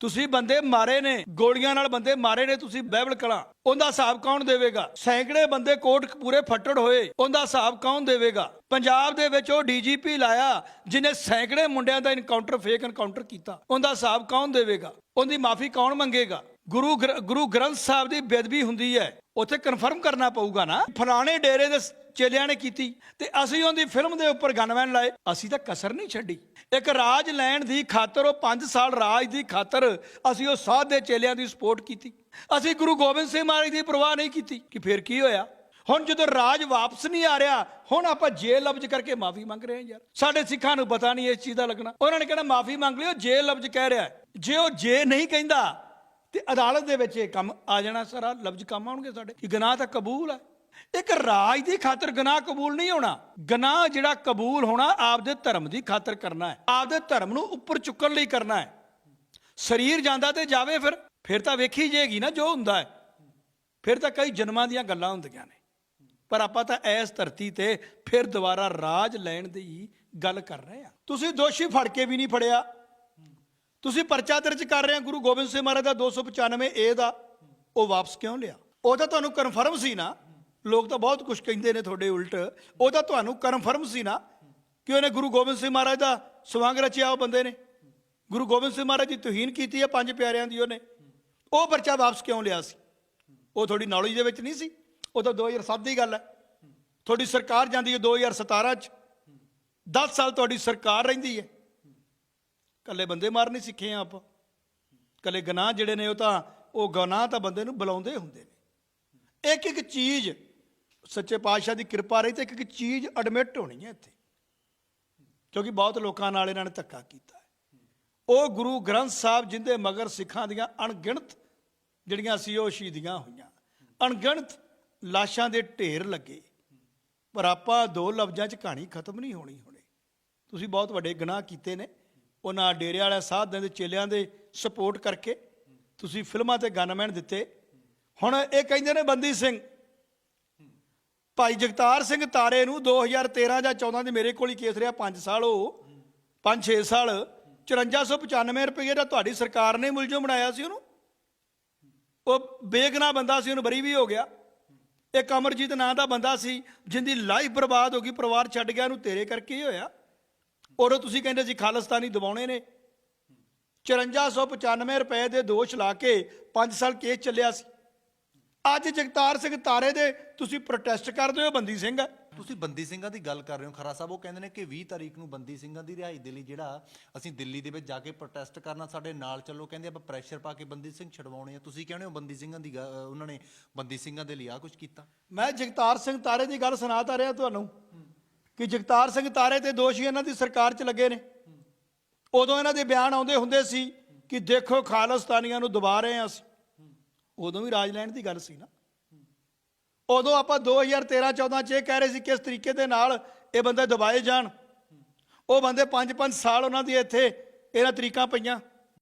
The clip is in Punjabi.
ਤੁਸੀਂ ਬੰਦੇ ਮਾਰੇ ਨੇ, ਗੋਲੀਆਂ ਨਾਲ ਬੰਦੇ ਮਾਰੇ ਨੇ ਤੁਸੀਂ ਬਾਈਬਲ ਕਲਾ। ਉਹਦਾ ਹਿਸਾਬ ਕੌਣ ਦੇਵੇਗਾ? ਸੈਂਕੜੇ ਬੰਦੇ ਕੋਟ ਪੂਰੇ ਫੱਟੜ ਹੋਏ, ਉਹਦਾ ਹਿਸਾਬ ਕੌਣ ਦੇਵੇਗਾ? ਪੰਜਾਬ ਦੇ ਵਿੱਚ ਉਹ ਡੀਜੀਪੀ ਲਾਇਆ ਜਿਨੇ ਸੈਂਕੜੇ ਮੁੰਡਿਆਂ ਦਾ ਇਨਕਾਊਂਟਰ ਫੇਕ ਇਨਕਾਊਂਟਰ ਕੀਤਾ। ਉਹਦਾ ਹਿਸਾਬ ਕੌਣ ਦੇਵੇਗਾ? ਉਹਦੀ ਮਾਫੀ ਕੌਣ ਮੰਗੇਗਾ? ਗੁਰੂ ਗ੍ਰ- ਗੁਰੂ ਗ੍ਰੰਥ ਸਾਹਿਬ ਦੀ ਬੇਦਬੀ ਹੁੰਦੀ ਹੈ। ਉੱਥੇ ਕਨਫਰਮ ਕਰਨਾ ਪਊਗਾ ਨਾ। ਫਲਾਣੇ ਡੇਰੇ ਦੇ ਚੇਲਿਆਂ ਨੇ ਕੀਤੀ ਤੇ ਅਸੀਂ ਉਹਦੀ ਫਿਲਮ ਦੇ ਉੱਪਰ ਗਨਮੈਨ ਲਾਏ। ਅਸੀਂ ਤਾਂ ਕਸਰ ਨਹੀਂ ਛੱਡੀ। ਇੱਕ ਰਾਜ ਲੈਣ ਦੀ ਖਾਤਰ, ਉਹ 5 ਸਾਲ ਰਾਜ ਦੀ ਖਾਤਰ ਅਸੀਂ ਉਹ ਸਾਧ ਦੇ ਚੇਲਿਆਂ ਦੀ ਸਪੋਰਟ ਕੀਤੀ। ਅਸੀਂ ਗੁਰੂ ਗੋਬਿੰਦ ਸਿੰਘ ਮਹਾਰਾਜ ਦੀ ਪਰਵਾਹ ਨਹੀਂ ਕੀਤੀ ਕਿ ਫਿਰ ਕੀ ਹੋਇਆ? ਹੁਣ ਜਦੋਂ ਰਾਜ ਵਾਪਸ ਨਹੀਂ ਆ ਰਿਹਾ, ਹੁਣ ਆਪਾਂ ਜੇ ਲਫ਼ਜ਼ ਕਰਕੇ ਮਾਫੀ ਮੰਗ ਰਹੇ ਹਾਂ ਯਾਰ। ਸਾਡੇ ਸਿੱਖਾਂ ਨੂੰ ਪਤਾ ਨਹੀਂ ਇਸ ਚੀਜ਼ ਦਾ ਲੱਗਣਾ। ਉਹਨਾਂ ਨੇ ਕਹਿਣਾ ਮਾਫੀ ਮੰਗ ਲਿਓ ਜੇਲ੍ਹ ਲਫ਼ਜ਼ ਕਹਿ ਰਿਹਾ। ਜੇ ਉਹ ਜੇ ਨਹੀਂ ਕਹਿੰਦਾ ਤੇ ਅਦਾਲਤ ਦੇ ਵਿੱਚ ਇਹ ਕੰਮ ਆ ਜਾਣਾ ਸਾਰਾ, ਲਫ਼ਜ਼ ਕੰਮ ਆਉਣਗੇ ਸਾਡੇ। ਕਿ ਗੁਨਾਹ ਤਾਂ ਕਬੂਲ ਹੈ ਇੱਕ ਰਾਜ ਦੀ ਖਾਤਰ ਗਨਾਹ ਕਬੂਲ ਨਹੀਂ ਹੋਣਾ। ਗੁਨਾਹ ਜਿਹੜਾ ਕਬੂਲ ਹੋਣਾ, ਆਪਦੇ ਧਰਮ ਦੀ ਖਾਤਰ ਕਰਨਾ ਹੈ। ਆਪਦੇ ਧਰਮ ਨੂੰ ਉੱਪਰ ਚੁੱਕਣ ਲਈ ਕਰਨਾ ਹੈ। ਸਰੀਰ ਜਾਂਦਾ ਤੇ ਜਾਵੇ ਫਿਰ। ਫਿਰ ਤਾਂ ਵੇਖੀ ਜਾਏਗੀ ਨਾ ਜੋ ਹੁੰਦਾ ਹੈ। ਫਿਰ ਤਾਂ ਕਈ ਜਨਮਾਂ ਦੀਆਂ ਗੱਲਾਂ ਹੁੰਦੀਆਂ ਨੇ। ਪਰ ਆਪਾਂ ਤਾਂ ਇਸ ਧਰਤੀ ਤੇ ਫਿਰ ਦੁਬਾਰਾ ਰਾਜ ਲੈਣ ਦੀ ਗੱਲ ਕਰ ਰਹੇ ਆ ਤੁਸੀਂ ਦੋਸ਼ੀ ਫੜ ਕੇ ਵੀ ਨਹੀਂ ਫੜਿਆ। ਤੁਸੀਂ ਪਰਚਾ ਦਰਜ ਕਰ ਰਹੇ ਹੋ, ਗੁਰੂ ਗੋਬਿੰਦ ਸਿੰਘ ਮਹਾਰਾਜ ਦਾ 295 ਏ ਦਾ, ਉਹ ਵਾਪਸ ਕਿਉਂ ਲਿਆ? ਉਹ ਤਾਂ ਤੁਹਾਨੂੰ ਕਨਫਰਮ ਸੀ ਨਾ। ਲੋਕ ਤਾਂ ਬਹੁਤ ਕੁਝ ਕਹਿੰਦੇ ਨੇ ਤੁਹਾਡੇ ਉਲਟ। ਉਹ ਤਾਂ ਤੁਹਾਨੂੰ ਕਨਫਰਮ ਸੀ ਨਾ। ਕਿ ਉਹਨੇ ਗੁਰੂ ਗੋਬਿੰਦ ਸਿੰਘ ਮਹਾਰਾਜ ਦਾ ਸਵਾਂਗ ਰਚਿਆ ਉਹ ਬੰਦੇ ਨੇ? ਗੁਰੂ ਗੋਬਿੰਦ ਸਿੰਘ ਮਹਾਰਾਜ ਦੀ ਤੋਹੀਨ ਕੀਤੀ ਹੈ ਪੰਜ ਪਿਆਰਿਆਂ ਦੀ ਉਹਨੇ। ਉਹ ਪਰਚਾ ਵਾਪਸ ਕਿਉਂ ਲਿਆ ਸੀ? ਉਹ ਤੁਹਾਡੀ ਨੌਲੇਜ ਦੇ ਵਿੱਚ ਨਹੀਂ ਸੀ? ਉਹ ਤਾਂ 2007 ਦੀ ਗੱਲ ਹੈ। ਤੁਹਾਡੀ ਸਰਕਾਰ ਜਾਂਦੀ ਹੈ 2017 ਚ। 10 ਸਾਲ ਤੁਹਾਡੀ ਸਰਕਾਰ ਰਹਿੰਦੀ ਹੈ। ਕੱਲੇ ਬੰਦੇ ਮਾਰਨੇ ਸਿੱਖੇ ਆ ਆਪਾਂ। ਕੱਲੇ ਗਨਾਹ ਜਿਹੜੇ ਨੇ ਉਹ ਤਾਂ, ਉਹ ਗਨਾਹ ਤਾਂ ਬੰਦੇ ਨੂੰ ਬੁਲਾਉਂਦੇ ਹੁੰਦੇ ਨੇ। ਇੱਕ ਇੱਕ ਚੀਜ਼, ਸੱਚੇ ਪਾਤਸ਼ਾਹ ਦੀ ਕਿਰਪਾ ਰਹੀ ਤੇ ਇੱਕ ਇੱਕ ਚੀਜ਼ ਐਡਮਿਟ ਹੋਣੀ ਹੈ ਇੱਥੇ। ਕਿਉਂਕਿ ਬਹੁਤ ਲੋਕਾਂ ਨਾਲ ਇਹਨਾਂ ਨੇ ਧੱਕਾ ਕੀਤਾ ਹੈ। ਉਹ ਗੁਰੂ ਗ੍ਰੰਥ ਸਾਹਿਬ ਜਿੰਦੇ ਮਗਰ ਸਿੱਖਾਂ ਦੀਆਂ ਅਣਗਿਣਤ ਜਿਹੜੀਆਂ ਸੀ ਉਹ ਸ਼ਹੀਦੀਆਂ ਹੋਈਆਂ। ਅਣਗਿਣਤ ਲਾਸ਼ਾਂ ਦੇ ਢੇਰ ਲੱਗੇ। ਪਰ ਆਪਾਂ ਦੋ ਲਫ਼ਜ਼ਾਂ 'ਚ ਕਹਾਣੀ ਖਤਮ ਨਹੀਂ ਹੋਣੀ ਹੁਣੇ। ਤੁਸੀਂ ਬਹੁਤ ਵੱਡੇ ਗੁਨਾਹ ਕੀਤੇ ਨੇ। ਉਹਨਾਂ ਡੇਰੇ ਵਾਲੇ ਸਾਧਾਂ ਦੇ ਚੇਲਿਆਂ ਦੇ ਸਪੋਰਟ ਕਰਕੇ ਤੁਸੀਂ ਫਿਲਮਾਂ ਤੇ ਗਨਮੈਨ ਦਿੱਤੇ। ਹੁਣ ਇਹ ਕਹਿੰਦੇ ਨੇ ਬੰਦੀ ਸਿੰਘ, ਭਾਈ ਜਗਤਾਰ ਸਿੰਘ ਤਾਰੇ ਨੂੰ 2013 ਜਾਂ 14 ਦੇ ਮੇਰੇ ਕੋਲ ਹੀ ਕੇਸ ਰਿਹਾ 5 ਸਾਲ ਉਹ 5-6 ਸਾਲ 5495 ਰੁਪਏ ਦਾ ਤੁਹਾਡੀ ਸਰਕਾਰ ਨੇ ਮੁਲਜ਼ਮ ਬਣਾਇਆ ਸੀ ਉਹਨੂੰ। ਉਹ ਬੇਗਨਾ ਬੰਦਾ ਸੀ, ਉਹਨੂੰ ਬਰੀ ਵੀ ਹੋ ਗਿਆ। ਇੱਕ ਅਮਰਜੀਤ ਨਾਂ ਦਾ ਬੰਦਾ ਸੀ, ਜਿੰਦੀ ਲਾਈਫ ਬਰਬਾਦ ਹੋ ਗਈ, ਪਰਿਵਾਰ ਛੱਡ ਗਿਆ, ਉਹਨੂੰ ਤੇਰੇ ਕਰਕੇ ਹੀ ਹੋਇਆ। ਔਰ ਤੁਸੀਂ ਕਹਿੰਦੇ ਸੀ ਖਾਲਿਸਤਾਨੀ ਦਬਾਉਣੇ ਨੇ। 5495 ਰੁਪਏ ਦੇ ਦੋਸ਼ ਲਾ ਕੇ 5 ਸਾਲ ਕੇਸ ਚੱਲਿਆ ਸੀ। ਅੱਜ ਜਗਤਾਰ ਸਿੰਘ ਤਾਰੇ ਦੇ ਤੁਸੀਂ ਪ੍ਰੋਟੈਸਟ ਕਰਦੇ ਹੋ ਬੰਦੀ ਸਿੰਘ ਤੁਸੀਂ ਬੰਦੀ ਸਿੰਘਾਂ ਦੀ ਗੱਲ ਕਰ ਰਹੇ ਹੋ। ਖਰਾ ਸਾਹਿਬ ਉਹ ਕਹਿੰਦੇ ਨੇ ਕਿ 20 ਤਾਰੀਖ ਨੂੰ ਬੰਦੀ ਸਿੰਘਾਂ ਦੀ ਰਿਹਾਈ ਦੇ ਲਈ ਜਿਹੜਾ ਅਸੀਂ ਦਿੱਲੀ ਦੇ ਵਿੱਚ ਜਾ ਕੇ ਪ੍ਰੋਟੈਸਟ ਕਰਨਾ ਸਾਡੇ ਨਾਲ ਚੱਲੋ ਕਹਿੰਦੇ ਆਪਾਂ ਪ੍ਰੈਸ਼ਰ ਪਾ ਕੇ ਬੰਦੀ ਸਿੰਘ ਛਡਵਾਉਣੇ ਆ। ਤੁਸੀਂ ਕਹਿੰਦੇ ਹੋ ਬੰਦੀ ਸਿੰਘਾਂ ਦੀ ਉਹਨਾਂ ਨੇ ਬੰਦੀ ਸਿੰਘਾਂ ਦੇ ਲਈ ਆ ਕੁਝ ਕੀਤਾ? ਮੈਂ ਜਗਤਾਰ ਸਿੰਘ ਤਾਰੇ ਦੀ ਗੱਲ ਸੁਣਾਤਾ ਰਿਹਾ ਤੁਹਾਨੂੰ। ਕਿ ਜਗਤਾਰ ਸਿੰਘ ਤਾਰੇ ਤੇ ਦੋਸ਼ੀ ਇਹਨਾਂ ਦੀ ਸਰਕਾਰ 'ਚ ਲੱਗੇ ਨੇ। ਉਦੋਂ ਇਹਨਾਂ ਦੇ ਬਿਆਨ ਆਉਂਦੇ ਹੁੰਦੇ ਸੀ ਕਿ ਦੇਖੋ ਖਾਲਿਸਤਾਨੀਆਂ ਨੂੰ ਦਬਾ ਰਹੇ ਹਾਂ ਅਸੀਂ। ਉਦੋਂ ਵੀ ਰਾਜ ਲੈਣ ਦੀ ਗੱਲ ਸੀ ਨਾ। ਉਦੋਂ ਆਪਾਂ 2013 14 ਚ ਇਹ ਕਹਿ ਰਹੇ ਸੀ ਕਿਸ ਤਰੀਕੇ ਦੇ ਨਾਲ ਇਹ ਬੰਦੇ ਦਬਾਏ ਜਾਣ। ਉਹ ਬੰਦੇ 5-5 ਸਾਲ ਉਹਨਾਂ ਦੀ ਇੱਥੇ ਇਹਨਾਂ ਤਰੀਕਾਂ ਪਈਆਂ।